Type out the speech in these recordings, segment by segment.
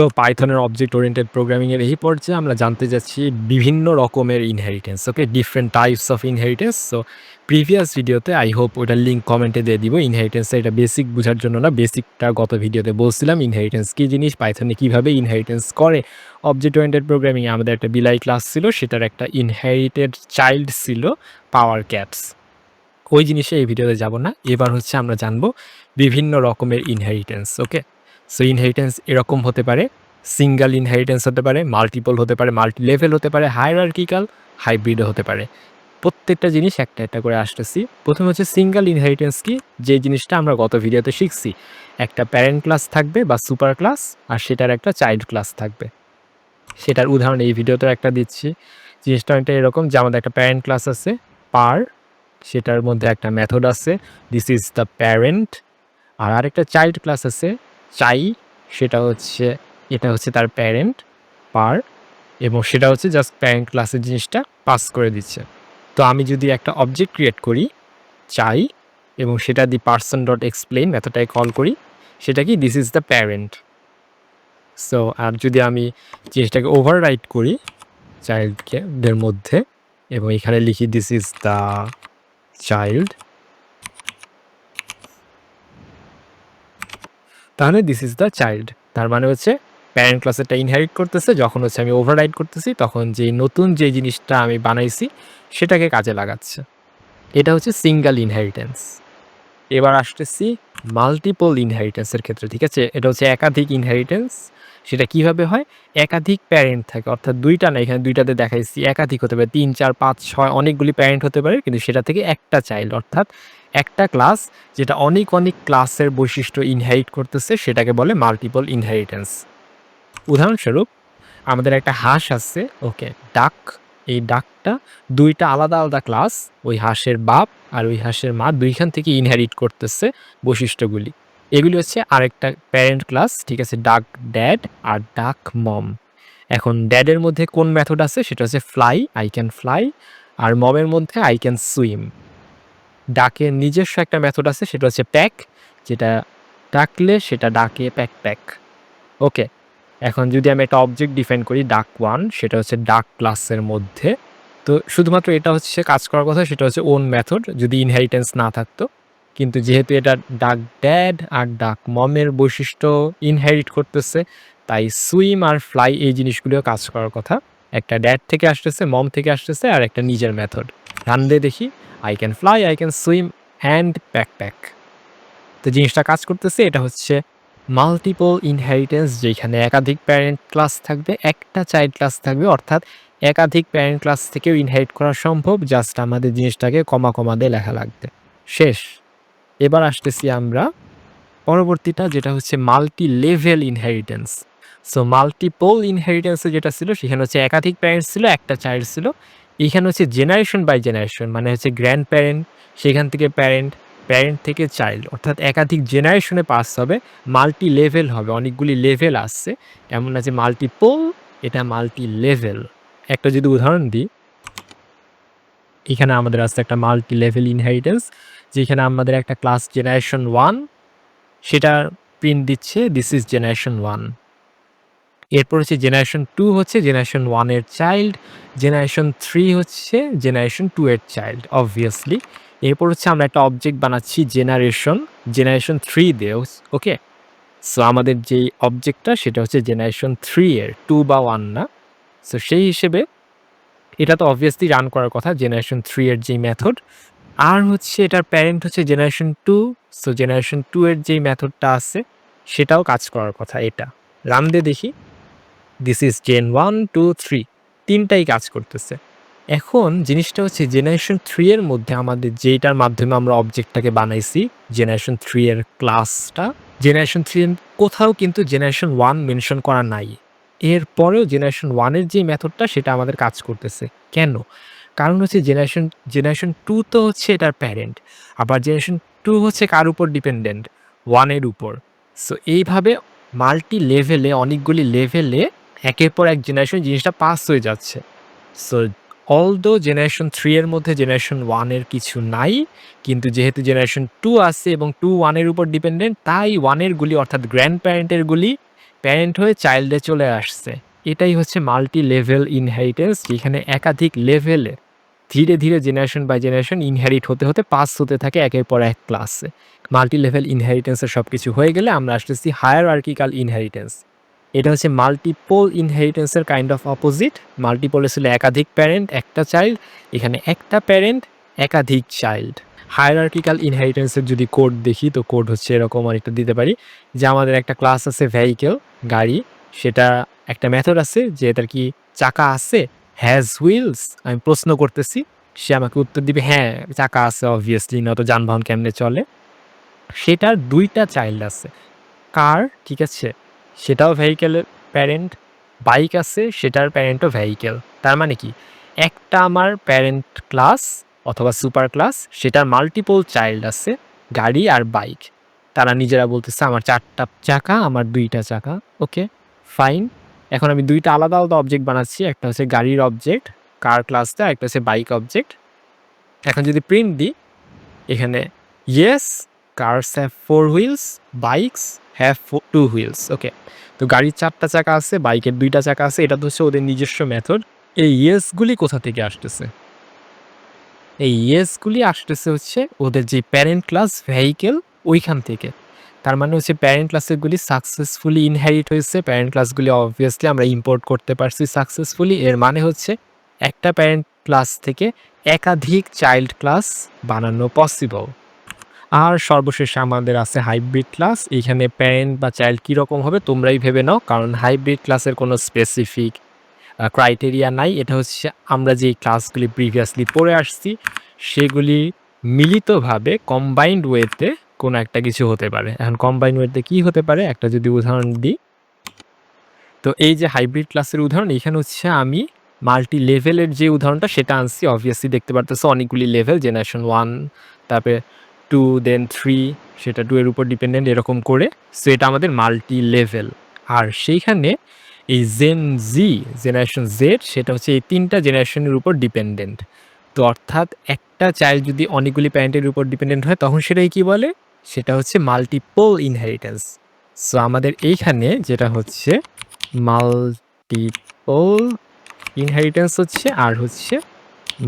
তো পাইথনের object oriented প্রোগ্রামিংয়ের এই পর্যায়ে আমরা জানতে যাচ্ছি বিভিন্ন রকমের inheritance okay different types of inheritance so previous ভিডিওতে আই হোপ ওটার লিঙ্ক কমেন্টে দিয়ে দিব। ইনহেরিটেন্সটা এটা বেসিক বোঝার জন্য না বেসিকটা গত ভিডিওতে বলছিলাম। ইনহেরিটেন্স কী জিনিস পাইথনে কীভাবে ইনহেরিটেন্স করে? অবজেক্ট ওরিয়েন্টেড প্রোগ্রামিংয়ে আমাদের একটা বিলাই ক্লাস ছিল, সেটার একটা ইনহেরিটেড চাইল্ড ছিল পাওয়ার ক্যাপস ওই জিনিসে এই ভিডিওতে যাব না। এবার হচ্ছে আমরা জানব বিভিন্ন রকমের ইনহেরিটেন্স ওকে সো ইনহেরিটেন্স এরকম হতে পারে, সিঙ্গেল ইনহেরিটেন্স হতে পারে, মাল্টিপল হতে পারে মাল্টি লেভেল হতে পারে, হায়ারার্কিক্যাল, হাইব্রিডও হতে পারে। প্রত্যেকটা জিনিস একটা একটা করে আসতেছি। প্রথমে হচ্ছে সিঙ্গেল ইনহেরিটেন্স কি? যে জিনিসটা আমরা গত ভিডিওতে শিখছি। একটা প্যারেন্ট ক্লাস থাকবে বা সুপার ক্লাস, আর সেটার একটা চাইল্ড ক্লাস থাকবে। সেটার উদাহরণ এই ভিডিওতে একটা দিচ্ছি। জিনিসটা অনেকটা এরকম যে আমাদের একটা প্যারেন্ট ক্লাস আছে, পার, সেটার মধ্যে একটা মেথড আছে দিস ইজ দ্য প্যারেন্ট আর আরেকটা চাইল্ড ক্লাস আছে চাই, সেটা হচ্ছে, এটা হচ্ছে তার প্যারেন্ট পার, এবং সেটা হচ্ছে জাস্ট প্যারেন্ট ক্লাসের জিনিসটা পাস করে দিচ্ছে। তো আমি যদি একটা অবজেক্ট ক্রিয়েট করি, চাই, এবং সেটা দি পার্সন ডট এক্সপ্লেন মেথডটায় কল করি, সেটা কি this is the parent so আর যদি আমি জিনিসটাকে ওভার রাইট করি চাইল্ডকে দের মধ্যে, এবং এখানে লিখি দিস ইজ দ্য চাইল্ড তাহলে দিস ইজ দ্য চাইল্ড তার মানে হচ্ছে প্যারেন্ট ক্লাসেরটা ইনহেরিট করতেছে, যখন হচ্ছে আমি ওভাররাইড করতেছি, তখন যে নতুন যে জিনিসটা আমি বানাইছি, সেটাকে কাজে লাগাচ্ছে। এটা হচ্ছে সিঙ্গেল ইনহেরিটেন্স এবার আসতেছি মাল্টিপল ইনহেরিটেন্সের ক্ষেত্রে, ঠিক আছে? এটা হচ্ছে একাধিক ইনহেরিটেন্স সেটা কীভাবে হয়? একাধিক প্যারেন্ট থাকে, অর্থাৎ দুইটা না, এখানে দুইটাতে দেখাইছি। একাধিক হতে পারে, তিন, চার, পাঁচ, ছয়, অনেকগুলি প্যারেন্ট হতে পারে, কিন্তু সেটা থেকে একটা চাইল্ড অর্থাৎ একটা ক্লাস যেটা অনেক অনেক ক্লাসের বৈশিষ্ট্য ইনহেরিট করতেছে, সেটাকে বলে মাল্টিপল ইনহেরিটেন্স উদাহরণস্বরূপ, আমাদের একটা হাঁস আছে, ওকে, ডাক, এই ডাকটা দুইটা আলাদা আলাদা ক্লাস ওই হাঁসের বাপ আর ওই হাঁসের মা দুইখান থেকে ইনহেরিট করতেছে বৈশিষ্ট্যগুলি। এগুলি হচ্ছে আরেকটা প্যারেন্ট ক্লাস ঠিক আছে, ডাক ড্যাড আর ডাক মম এখন ড্যাডের মধ্যে কোন মেথড আছে? সেটা হচ্ছে ফ্লাই আই ক্যান ফ্লাই আর মমের মধ্যে আই ক্যান সুইম ডাকের নিজস্ব একটা মেথড আছে, সেটা হচ্ছে প্যাক যেটা ডাকলে সেটা ডাকে প্যাক প্যাক ওকে এখন যদি আমি একটা অবজেক্ট ডিফাইন করি, ডাক ওয়ান সেটা হচ্ছে ডাক ক্লাসের মধ্যে। তো শুধুমাত্র এটা হচ্ছে সে কাজ করার কথা, সেটা হচ্ছে ওন মেথড যদি ইনহেরিটেন্স না থাকতো। কিন্তু যেহেতু এটা ডাক ড্যাড আর ডাক মমের বৈশিষ্ট্য ইনহেরিট করতেছে, তাই সুইম আর ফ্লাই এই জিনিসগুলিও কাজ করার কথা। একটা ড্যাড থেকে আসতেছে মম থেকে আসতেছে, আর একটা নিজের মেথড রান দেখি I can fly I can swim and pack pack তো জিনিসটা কাজ করতেছে, এটা হচ্ছে মাল্টিপল ইনহেরিটেন্স যেখানে একাধিক প্যারেন্ট ক্লাস থাকবে, একটা চাইল্ড ক্লাস থাকবে, অর্থাৎ একাধিক প্যারেন্ট ক্লাস থেকেও ইনহেরিট করা সম্ভব জাস্ট আমাদের জিনিসটাকে কমা কমা দিয়ে লেখা লাগবে। শেষ। এবার আসতেছি আমরা পরবর্তীটা, যেটা হচ্ছে multi level inheritance so multiple ইনহেরিটেন্সে যেটা ছিল, সেখানে হচ্ছে একাধিক প্যারেন্টস ছিল, একটা চাইল্ড ছিল এখানে হচ্ছে জেনারেশন বাই জেনারেশন মানে হচ্ছে গ্র্যান্ড প্যারেন্ট সেখান থেকে প্যারেন্ট প্যারেন্ট থেকে চাইল্ড অর্থাৎ একাধিক জেনারেশনে পাস হবে মাল্টি লেভেল হবে, অনেকগুলি লেভেল আসছে। এমন আছে মাল্টিপোল এটা মাল্টি লেভেল একটা যদি উদাহরণ দিই, এখানে আমাদের আসছে একটা মাল্টি লেভেল ইনহেরিটেন্স যেখানে আমাদের একটা ক্লাস জেনারেশন ওয়ান সেটা প্রিন্ট দিচ্ছে দিস ইজ জেনারেশন ওয়ান এরপর হচ্ছে জেনারেশন টু হচ্ছে জেনারেশন ওয়ানের চাইল্ড জেনারেশন থ্রি হচ্ছে জেনারেশন টু এর চাইল্ড অবভিয়াসলি এরপর হচ্ছে আমরা একটা অবজেক্ট বানাচ্ছি জেনারেশন জেনারেশন থ্রি দিয়ে ওকে সো আমাদের যেই অবজেক্টটা সেটা হচ্ছে জেনারেশন থ্রি এর টু বা ওয়ান না। সো সেই হিসেবে এটা তো অবভিয়াসলি রান করার কথা জেনারেশন থ্রি এর যেই মেথড আর হচ্ছে এটার প্যারেন্ট হচ্ছে generation two so generation two এর যেই মেথডটা আছে, সেটাও কাজ করার কথা এটা। রান দিয়ে দেখি। This is gen one two three তিনটাই কাজ করতেছে। এখন জিনিসটা হচ্ছে জেনারেশন থ্রি এর মধ্যে আমাদের যেটার মাধ্যমে আমরা অবজেক্টটাকে বানাইছি জেনারেশন থ্রি এর ক্লাসটা জেনারেশন থ্রি কোথাও কিন্তু জেনারেশন ওয়ান মেনশন করা নাই। এরপরেও জেনারেশন ওয়ানের যে মেথডটা সেটা আমাদের কাজ করতেছে। কেন? কারণ হচ্ছে জেনারেশন জেনারেশন টু তো হচ্ছে এটার প্যারেন্ট আবার জেনারেশন টু হচ্ছে কার উপর ডিপেন্ডেন্ট ওয়ানের উপর। সো এইভাবে মাল্টি লেভেলে অনেকগুলি লেভেলে একের পর এক জেনারেশন জিনিসটা পাস হয়ে যাচ্ছে। So although generation three এর মধ্যে জেনারেশন ওয়ানের কিছু নাই, কিন্তু যেহেতু জেনারেশন টু আছে এবং টু ওয়ানের উপর ডিপেন্ডেন্ট তাই ওয়ানের গুলি অর্থাৎ গ্র্যান্ড প্যারেন্টের গুলি প্যারেন্ট হয়ে চাইল্ডে চলে আসছে। এটাই হচ্ছে মাল্টি লেভেল ইনহেরিটেন্স যেখানে একাধিক লেভেলে ধীরে ধীরে জেনারেশন বাই জেনারেশন ইনহেরিট হতে হতে পাস হতে থাকে একের পর এক ক্লাসে মাল্টি লেভেল ইনহেরিটেন্সের সব কিছু হয়ে গেলে আমরা আসতেছি হায়ার আর্কিক্যাল ইনহেরিটেন্স এটা হচ্ছে মাল্টিপল ইনহেরিটেন্সের কাইন্ড অফ অপোজিট মাল্টিপলে ছিল একাধিক প্যারেন্ট একটা চাইল্ড এখানে একটা প্যারেন্ট একাধিক চাইল্ড হায়ারার্কিক্যাল ইনহেরিটেন্সের যদি কোড দেখি, তো কোড হচ্ছে এরকম অনেকটা দিতে পারি, যে আমাদের একটা ক্লাস আছে ভেহিকেল গাড়ি, সেটা একটা মেথড আছে যে এটার কি চাকা আছে হ্যাজ হুইলস আমি প্রশ্ন করতেছি, সে আমাকে উত্তর দিবে হ্যাঁ চাকা আছে অবভিয়াসলি নয়তো যানবাহন কেমনে চলে। সেটার দুইটা চাইল্ড আছে। কার ঠিক আছে সেটাও ভেহিকেলের প্যারেন্ট বাইক আছে, সেটার প্যারেন্টও ভেহিকেল তার মানে কি? একটা আমার প্যারেন্ট ক্লাস অথবা সুপার ক্লাস সেটার মাল্টিপল চাইল্ড আছে, গাড়ি আর বাইক তারা নিজেরা বলতেছে, আমার চারটা চাকা, আমার দুইটা চাকা। ওকে ফাইন এখন আমি দুইটা আলাদা আলাদা অবজেক্ট বানাচ্ছি, একটা হচ্ছে গাড়ির অবজেক্ট কার ক্লাসটা একটা হচ্ছে বাইক অবজেক্ট এখন যদি প্রিন্ট দিই, এখানে yes cars have four wheels bikes have two wheels okay তো গাড়ির চারটা চাকা আছে, বাইকের দুইটা চাকা আছে, এটা তো হচ্ছে ওদের নিজস্ব মেথড এই ইয়েসগুলি কোথা থেকে আসতেছে? এই ইয়েসগুলি আসতেছে হচ্ছে ওদের যে প্যারেন্ট ক্লাস ভেহিকেল ওইখান থেকে। তার মানে হচ্ছে প্যারেন্ট ক্লাসেরগুলি সাকসেসফুলি ইনহেরিট হয়েছে প্যারেন্ট ক্লাসগুলি অবভিয়াসলি আমরা ইম্পোর্ট করতে পারছি সাকসেসফুলি এর মানে হচ্ছে একটা প্যারেন্ট ক্লাস থেকে একাধিক চাইল্ড ক্লাস বানানো পসিবল আর সর্বশেষে আমাদের আছে হাইব্রিড ক্লাস এখানে প্যারেন্ট বা চাইল্ড কীরকম হবে তোমরাই ভেবে নাও, কারণ হাইব্রিড ক্লাসের কোনো স্পেসিফিক ক্রাইটেরিয়া নাই। এটা হচ্ছে আমরা যেই ক্লাসগুলি প্রিভিয়াসলি পড়ে আসছি, সেগুলি মিলিতভাবে কম্বাইন্ড ওয়েতে কোনো একটা কিছু হতে পারে। এখন কম্বাইন্ড ওয়েতে কী হতে পারে? একটা যদি উদাহরণ দিই। তো এই যে হাইব্রিড ক্লাসের উদাহরণ, এখানে হচ্ছে আমি মাল্টি লেভেলের যে উদাহরণটা, সেটা আনছি। অবভিয়াসলি দেখতে পারতেছো অনেকগুলি লেভেল জেনারেশন ওয়ান তারপরে টু দেন থ্রি সেটা টু এর উপর ডিপেন্ডেন্ট এরকম করে সো এটা আমাদের মাল্টি লেভেল আর সেইখানে এই জেন জি জেনারেশন জেড সেটা হচ্ছে এই তিনটা জেনারেশনের উপর ডিপেন্ডেন্ট তো অর্থাৎ একটা চাইল্ড যদি অনেকগুলি প্যারেন্টের উপর ডিপেন্ডেন্ট হয়, তখন সেটাই কি বলে? সেটা হচ্ছে মাল্টিপল ইনহেরিটেন্স সো আমাদের এইখানে যেটা হচ্ছে মাল্টিপল ইনহেরিটেন্স হচ্ছে, আর হচ্ছে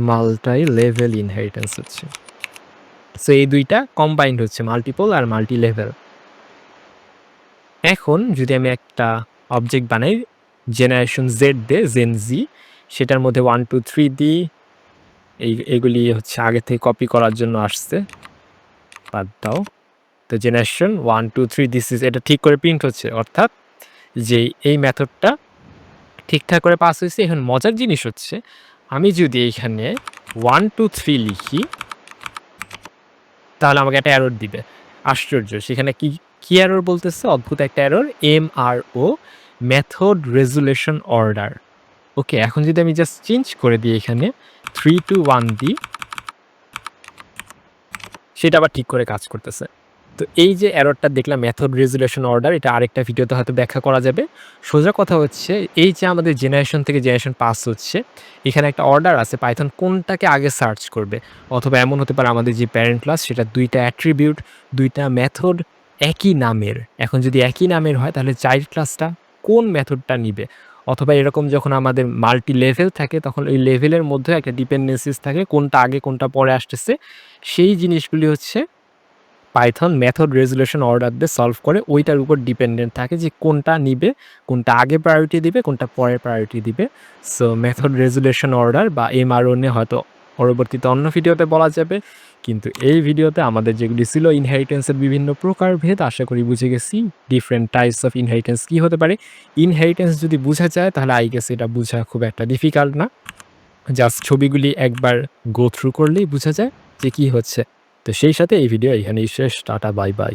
মাল্টাই লেভেল ইনহেরিটেন্স হচ্ছে। সো এই দুইটা কম্বাইন্ড হচ্ছে মাল্টিপল আর মাল্টি লেভেল এখন যদি আমি একটা অবজেক্ট বানাই generation Z they gen Z সেটার মধ্যে ওয়ান টু থ্রি দিই এই, এগুলি হচ্ছে আগে থেকে কপি করার জন্য আসছে। বাদ দাও। তো generation one two three this is এটা ঠিক করে প্রিন্ট হচ্ছে। অর্থাৎ যে এই মেথডটা ঠিকঠাক করে পাস হয়েছে, এখন মজার জিনিস হচ্ছে, আমি যদি এইখানে ওয়ান টু থ্রি লিখি তাহলে আমাকে একটা অ্যারোর দিবে। আশ্চর্য, সেখানে কি কি অ্যারোর বলতেছে? অদ্ভুত একটা error M R O method resolution order okay এখন যদি আমি জাস্ট চেঞ্জ করে দিই এখানে থ্রি টু ওয়ান দিই সেটা আবার ঠিক করে কাজ করতেছে। তো এই যে অ্যারোরটা দেখলাম মেথড রেজুলেশন অর্ডার এটা আরেকটা ভিডিওতে হয়তো ব্যাখ্যা করা যাবে। সোজা কথা হচ্ছে, এই যে আমাদের জেনারেশন থেকে জেনারেশন পাস হচ্ছে, এখানে একটা অর্ডার আছে পাইথন কোনটাকে আগে সার্চ করবে? অথবা এমন হতে পারে আমাদের যে প্যারেন্ট ক্লাস সেটা দুইটা অ্যাট্রিবিউট দুইটা মেথড একই নামের। এখন যদি একই নামের হয়, তাহলে চাইল্ড ক্লাসটা কোন মেথডটা নিবে? অথবা এরকম যখন আমাদের মাল্টি লেভেল থাকে, তখন ওই লেভেলের মধ্যে একটা ডিপেন্ডেন্সিস থাকে, কোনটা আগে, কোনটা পরে আসতেছে। সেই জিনিসগুলি হচ্ছে পাইথন মেথড রেজুলেশন অর্ডার দিয়ে সলভ করে ওইটার উপর ডিপেন্ডেন্ট থাকে যে কোনটা নিবে, কোনটা আগে প্রায়োরিটি দিবে, কোনটা পরে প্রায়োরিটি দিবে। সো মেথড রেজুলেশন অর্ডার বা এমআরও নিয়ে হয়তো পরবর্তীতে অন্য ভিডিওতে বলা যাবে। কিন্তু এই ভিডিওতে আমাদের যেগুলি ছিল ইনহেরিটেন্সের বিভিন্ন প্রকারভেদ আশা করি বুঝে গেছি ডিফারেন্ট টাইপস অফ ইনহেরিটেন্স কী হতে পারে। ইনহেরিটেন্স যদি বোঝা যায়, তাহলে আই গেস এটা বোঝা খুব একটা ডিফিকাল্ট না। জাস্ট ছবিগুলি একবার গো থ্রু করলেই বোঝা যায় যে কী হচ্ছে। তো সেই সাথে এই ভিডিও এখানেই শেষ টাটা বাই বাই